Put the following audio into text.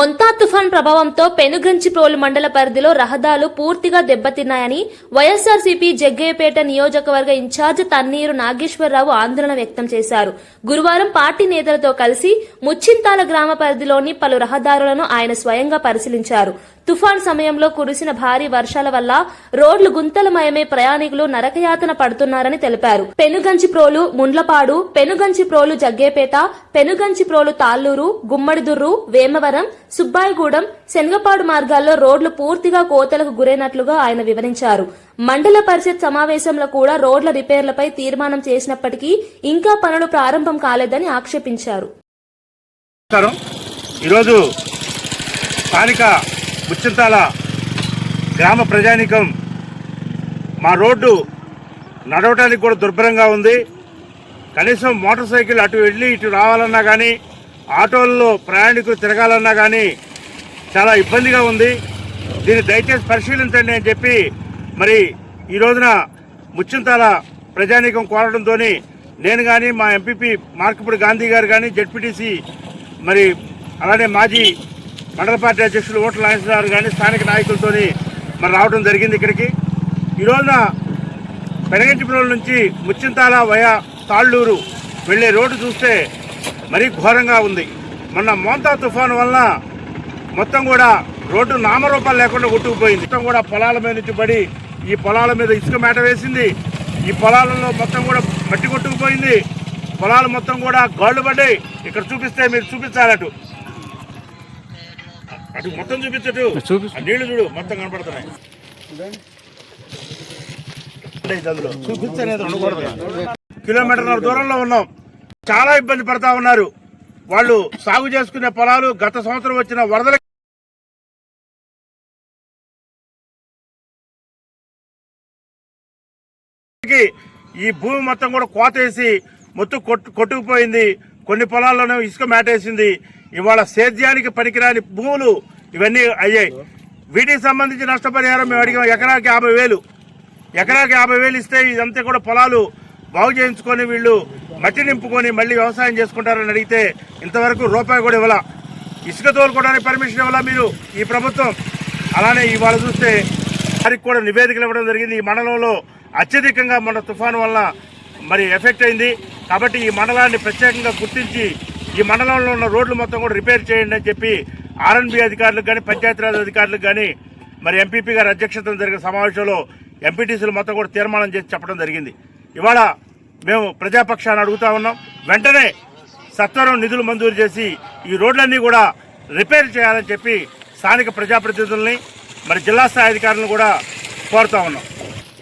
మొంతా తుఫాన్ ప్రభావంతో పెనుగంచిప్రోలు మండల పరిధిలో రహదారులు పూర్తిగా దెబ్బతిన్నాయని వైఎస్ఆర్సీపీ జగ్గయ్యపేట నియోజకవర్గ ఇన్ఛార్జ్ తన్నీరు నాగేశ్వరరావు ఆందోళన వ్యక్తం చేశారు. గురువారం పార్టీ నేతలతో కలిసి ముచ్చింతాల గ్రామ పరిధిలోని పలు రహదారులను ఆయన స్వయంగా పరిశీలించారు. తుఫాన్ సమయంలో కురిసిన భారీ వర్షాల వల్ల రోడ్లు గుంతలమయమే ప్రయాణికులు నరకయాతన పడుతున్నారని తెలిపారు. పెనుగంచిప్రోలు ముండ్లపాడు పెనుగంచిప్రోలు జగ్గేపేట పెనుగంచిప్రోలు తాళ్ళూరు గుమ్మడిదుర్రు వేమవరం సుబ్బాయిగూడెం శనగపాడు మార్గాల్లో రోడ్లు పూర్తిగా కోతలకు గురైనట్లుగా ఆయన వివరించారు. మండల పరిషత్ సమావేశంలో కూడా రోడ్ల రిపేర్లపై తీర్మానం చేసినప్పటికీ ఇంకా పనులు ప్రారంభం కాలేదని ఆక్షేపించారు. ఈరోజు స్థానిక ముచ్చింతాల గ్రామ ప్రజానికం మా రోడ్డు నడవటానికి కూడా దుర్భరంగా ఉంది. కనీసం మోటార్ సైకిల్ అటు వెళ్ళి ఇటు రావాలన్నా కానీ ఆటోల్లో ప్రయాణికులు తిరగాలన్నా కానీ చాలా ఇబ్బందిగా ఉంది. దీన్ని దయచేసి పరిశీలించండి అని చెప్పి మరి ఈ రోజున ముచ్చింతాల ప్రజానీకం కోరడంతో నేను కానీ మా ఎంపీపీ మార్కపూడి గాంధీ గారు కానీ జడ్పీటీసీ మరి అలానే మాజీ మండల పార్టీ అధ్యక్షులు ఓట్ల నాగేశ్వర కానీ స్థానిక నాయకులతోని మరి రావడం జరిగింది ఇక్కడికి. ఈ రోజున పెనగంటిపురం నుంచి ముచ్చింతాల వయా తాళ్ళూరు వెళ్ళే రోడ్డు చూస్తే మరీ ఘోరంగా ఉంది. మొన్న మోంతా తుఫాను వలన మొత్తం కూడా రోడ్డు నామరూపాలు లేకుండా కొట్టుకుపోయింది. మొత్తం కూడా పొలాల మీద నుంచి పడి ఈ పొలాల మీద ఇసుక మేట వేసింది. ఈ పొలాలలో మొత్తం కూడా మట్టి కొట్టుకుపోయింది. పొలాలు మొత్తం కూడా గాళ్ళు పడ్డాయి. ఇక్కడ చూపిస్తే మీరు చూపించాలటు అటు అటు మొత్తం చూపించటు ఆ నీళ్ళు చూడు మొత్తం కనపడుతున్నాయి. కిలోమీటర్ దూరంలో ఉన్నాం. చాలా ఇబ్బంది పడతా ఉన్నారు. వాళ్ళు సాగు చేసుకునే పొలాలు గత సంవత్సరం వచ్చిన వరదల ఈ భూమి మొత్తం కూడా కోతేసి మొత్తం కొట్టు కొట్టుకుపోయింది. కొన్ని పొలాల్లోనే ఇసుక మేటేసింది. ఇవాళ సేద్యానికి పనికిరాని భూములు ఇవన్నీ అయ్యాయి. వీటికి సంబంధించి నష్టపరిహారం మేము అడిగాం. ఎకరాకి యాభై వేలు. ఎకరాకి యాభై వేలు ఇస్తే ఇదంతా కూడా పొలాలు బాగు చేయించుకొని వీళ్ళు మట్టి నింపుకొని మళ్ళీ వ్యవసాయం చేసుకుంటారని అడిగితే ఇంతవరకు రూపాయి కూడా ఇవ్వాల. ఇసుక తోలుకోవడానికి పర్మిషన్ ఇవ్వాలా మీరు? ఈ ప్రభుత్వం. అలానే ఇవాళ చూస్తే వారికి కూడా నివేదికలు ఇవ్వడం జరిగింది. ఈ మండలంలో అత్యధికంగా మన తుఫాను వల్ల మరి ఎఫెక్ట్ అయింది. కాబట్టి ఈ మండలాన్ని ప్రత్యేకంగా గుర్తించి ఈ మండలంలో ఉన్న రోడ్లు మొత్తం కూడా రిపేర్ చేయండి అని చెప్పి ఆర్ఎన్బి అధికారులకు కానీ పంచాయతీరాజ్ అధికారులకు కానీ మరి ఎంపీపీ గారి అధ్యక్షతన జరిగిన సమావేశంలో ఎంపీటీసీలు మొత్తం కూడా తీర్మానం చేసి చెప్పడం జరిగింది. ఇవాళ మేము ప్రజాపక్షాన్ని అడుగుతా ఉన్నాం. వెంటనే సత్వరం నిధులు మంజూరు చేసి ఈ రోడ్లన్నీ కూడా రిపేర్ చేయాలని చెప్పి స్థానిక ప్రజాప్రతినిధుల్ని మరి జిల్లా స్థాయి అధికారులను కూడా కోరుతా ఉన్నాం.